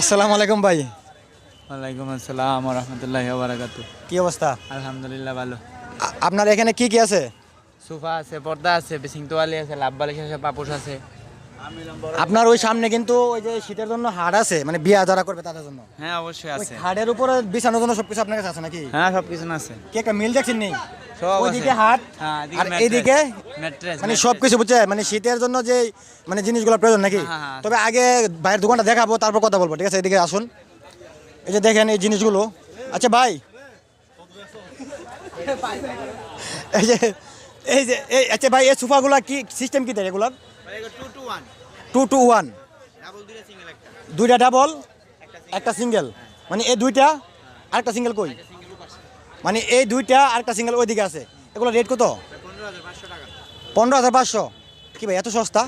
আসসালামু আলাইকুম ভাই। ওয়ালাইকুম আসসালাম রহমতুল্লাহ বারাকাত কি অবস্থা? আলহামদুলিল্লাহ ভালো। আপনার এখানে কি কি আছে? সোফা আছে পর্দা আছে বেসিং তোয়ালি আছে লাভ বালিশ আছে পাপুস আছে। আপনার ওই সামনে কিন্তু ওই যে শীতের জন্য হাট আছে মানে বিয়া যারা করবে তাদের জন্য। হ্যাঁ অবশ্যই আছে। হাটের উপরে বিছানোর জন্য সবকিছু আপনার কাছে আছে নাকি? হ্যাঁ সব কিছু আছে। কি একটা মিল দেখছেন নেই ওইদিকে হাট হ্যাঁ, আর এইদিকে ম্যাট্রেস। মানে সবকিছু বুঝছে? মানে শীতের জন্য যে মানে জিনিসগুলো প্রয়োজন নাকি? হ্যাঁ, হ্যাঁ। তবে আগে বাইরের দোকানটা দেখাবো তারপর কথা বলব ঠিক আছে? এদিকে আসুন। এই যে দেখেন এই জিনিসগুলো। আচ্ছা ভাই। এই যে এই যে এই আচ্ছা ভাই এই সোফাগুলো কি সিস্টেম কি দেয় এগুলোর? টু টু ওয়ান দুইটা ডাবল একটা। সিঙ্গেল মানে এই দুইটা আরেকটা সিঙ্গেল কই? মানে এই দুইটা আরেকটা সিঙ্গেল ওইদিকে আছে। এগুলো রেট কত? পনেরো হাজার পাঁচশো কি ভাই এত সস্তা?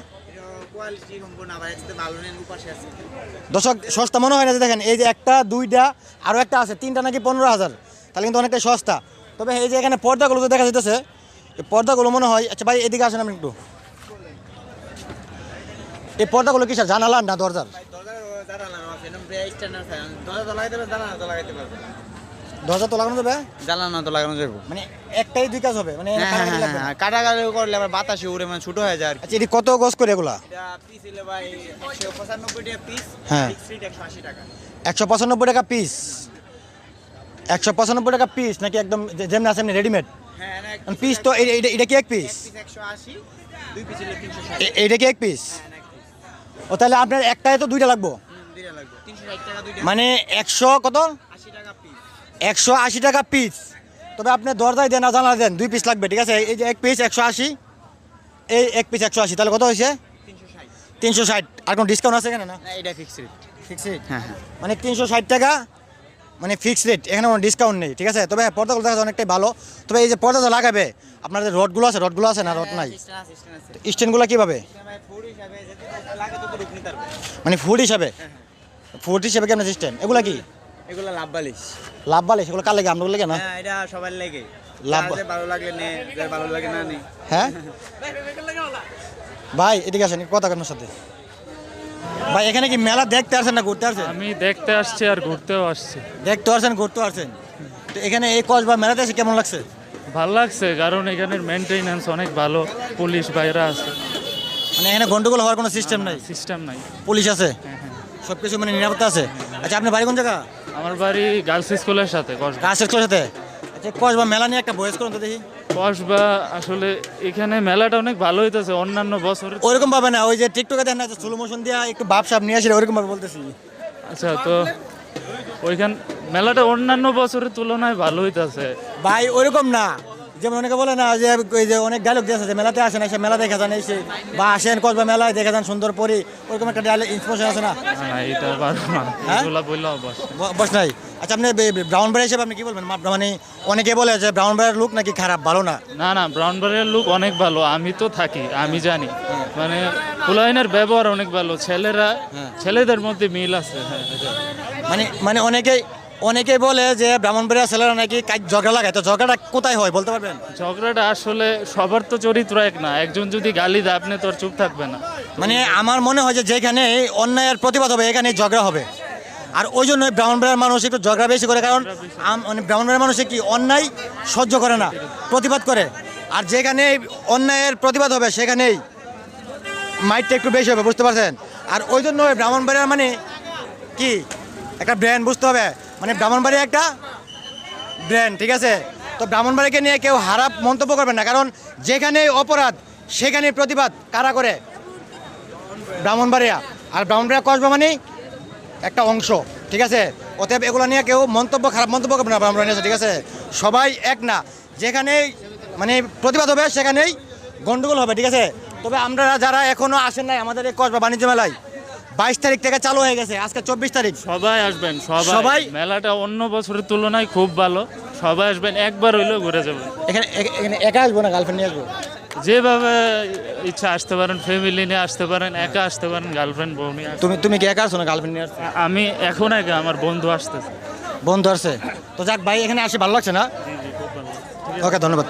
দর্শক সস্তা মনে হয় না যে দেখেন এই যে একটা দুইটা আরও একটা আছে তিনটা নাকি পনেরো হাজার। তাহলে কিন্তু অনেকটাই সস্তা। তবে এই যে এখানে পর্দাগুলো যে দেখা যেতেছে এই পর্দাগুলো মনে হয় আচ্ছা ভাই এদিকে আসেন আপনি একটু। এই পর্দাগুলো কিসের? জানালার না দরজার? দরজা তো লাগানো যাবে? জ্বালানো তো লাগানো যাবে মানে একটাই দুই কাজ হবে মানে হ্যাঁ হ্যাঁ কাটাকাটি। হ্যাঁ করলে আবার বাতাসে উড়ে মানে ছোট হয়ে যায় আচ্ছা এটি কত গজ করে এগুলা? এটা পিস এলে ভাই একশো পঁচানব্বই টাকা পিস হ্যাঁ। একশো পঁচানব্বই টাকা পিস একশো পঁচানব্বই টাকা পিস নাকি একদম যেমনি আছে এমনি রেডিমেড হ্যাঁ পিস তো এটা কি এক পিস এইটা কি এক পিস হ্যাঁ না এক piece। ও তাহলে আপনার একটাই তো দুইটা লাগবো? মানে একশো কত? একশো আশি টাকা পিস তবে আপনি দরজায় দেন না জানা দেন দুই পিস লাগবে ঠিক আছে? এই যে এক পিস একশো আশি এই এক পিস একশো আশি তাহলে কত হয়েছে? তিনশো ষাট। আর কোনো ডিসকাউন্ট আছে কেন না? এটা ফিক্সড ফিক্সড হ্যাঁ হ্যাঁ। মানে তিনশো ষাট টাকা মানে ফিক্সড রেট এখানে কোনো ডিসকাউন্ট নেই ঠিক আছে? তবে হ্যাঁ, পর্দাগুলো দেখা যায় অনেকটাই ভালো। তবে এই যে পর্দাটা লাগাবে আপনার যে রডগুলো আছে রডগুলো আছে না রড নাই? স্ট্যান্ডগুলো কীভাবে? মানে ফুড হিসাবে? ফুড হিসাবে কেমন সিস্টেম এগুলো কি? এগুলো লাভ বালিশ। লাভ কার লাগে? আমরা লেগে না? হ্যাঁ এটা সবার লেগে। লাভ- ভালো লাগলে নে ভালো লাগে না নে। হ্যাঁ? ভাই এদিকে আসেন কথা কেন সাথে। ভাই এখানে কি মেলা দেখতে আসেন না ঘুরতে আসেন আমি দেখতে আসছি আর ঘুরতেও আসছি। দেখতে আসেন ঘুরতে আসেন তো এখানে এই কসবা মেলাতে এসে কেমন লাগছে? ভালো লাগছে কারণ এখানের মেনটেনেন্স অনেক ভালো পুলিশ বাইরা আছে। মানে এখানে গন্ডগোল হওয়ার কোনো সিস্টেম নাই? সিস্টেম নাই। পুলিশ আছে? হ্যাঁ, হ্যাঁ। সব কিছু মানে নিরাপত্তা আছে? আচ্ছা আপনি বাড়ি কোন জায়গা? আমার বাড়ি গার্লস স্কুলের সাথে কসবা স্কুলের সাথে? আচ্ছা কসবা মেলা নিয়ে একটা বয়স করুন তো দেখি। কসবা আসলে এখানে মেলাটা অনেক ভালো হইতেছে অন্যান্য বছর ওরকম ভাবে না ওই যে টিকটকে দেখেন না স্লো মোশন দিয়া একটু ভাব সাপ নিয়ে আসলে ওরকম ভাবে বলতেছি। আচ্ছা তো ওইখান মেলাটা অন্যান্য বছরের তুলনায় ভালো হইতেছে। ভাই ওইরকম না। যেমন অনেকে বলে না যে ওই যে অনেক ডায়লগ দিয়েছে যে মেলাতে আসেন এসে মেলা দেখা যান এসে বা আসেন কসবা মেলায় দেখা যান সুন্দর পরি ওইরকম একটা ডায়লগ ইনফরমেশন আছে না? হ্যাঁ? বস নাই। আচ্ছা আপনি ব্রাউন ব্রাই হিসেবে আপনি কি বলবেন? মানে অনেকে বলে যে ব্রাউন ব্রাইয়ের লুক নাকি খারাপ ভালো না? না না ব্রাউন বারের লুক অনেক ভালো আমি তো থাকি আমি জানি। মানে ফুলাইনের ব্যবহার অনেক ভালো ছেলেরা ছেলেদের মধ্যে মিল আছে হ্যাঁ মানে মানে অনেকেই অনেকেই বলে যে ব্রাহ্মণবাড়িয়া ছেলেরা নাকি কাজ ঝগড়া লাগায়। তো ঝগড়াটা কোথায় হয় বলতে পারবেন? ঝগড়াটা আসলে সবার তো চরিত্র এক না। একজন যদি গালি দেয় আপনি তো আর চুপ থাকবে না। মানে আমার মনে হয় যে যেখানে অন্যায়ের প্রতিবাদ হবে এখানে ঝগড়া হবে। আর ওই জন্য ব্রাহ্মণবাড়িয়ার মানুষ একটু ঝগড়া বেশি করে কারণ আম- মানে ব্রাহ্মণবাড়িয়ার মানুষে কি অন্যায় সহ্য করে না প্রতিবাদ করে। আর যেখানে অন্যায়ের প্রতিবাদ হবে সেখানেই মাইটটা একটু বেশি হবে বুঝতে পারছেন? আর ওই জন্য ব্রাহ্মণবাড়িয়ার মানে কি? একটা ব্র্যান্ড বুঝতে হবে? মানে ব্রাহ্মণবাড়ি একটা ব্র্যান্ড ঠিক আছে? তো ব্রাহ্মণবাড়িকে নিয়ে কেউ হারাপ মন্তব্য করবেন না, কারণ যেখানে অপরাধ, সেখানে প্রতিবাদ, কারা করে? ব্রাহ্মণবাড়িয়া। আর ব্রাহ্মণবাড়িয়া কসবা মানে একটা অংশ, ঠিক আছে? অতএব এগুলো নিয়ে কেউ মন্তব্য, খারাপ মন্তব্য করবে না ব্রাহ্মণবাড়িয়া ঠিক আছে? সবাই এক না। যেখানেই মানে প্রতিবাদ হবে, সেখানেই গন্ডগোল হবে, ঠিক আছে? তবে আমরা যারা এখনও আসেন নাই আমাদের এই কসবা বাণিজ্য মেলায় বাইশ তারিখ থেকে চালু হয়ে গেছে আজকে চব্বিশ তারিখ। সবাই আসবেন সবাই? মেলাটা অন্য বছরের তুলনায় খুব ভালো। সবাই আসবেন একবার হইলেও ঘুরে যাবেন। এখানে এখানে একা আসব না গার্লফ্রেন্ড নিয়ে আসব? যেভাবে ইচ্ছা আসতে পারেন ফ্যামিলি নিয়ে আসতে পারেন একা আসতে পারেন গার্লফ্রেন্ড বউ নিয়ে তুমি তুমি কি একা আসছো না গার্লফ্রেন্ড নিয়ে আসছো আমি এখন একা আমার বন্ধু আসতেছে। বন্ধু আসছে। তো যাক ভাই এখানে আসি ভালো লাগছে না? ওকে ধন্যবাদ।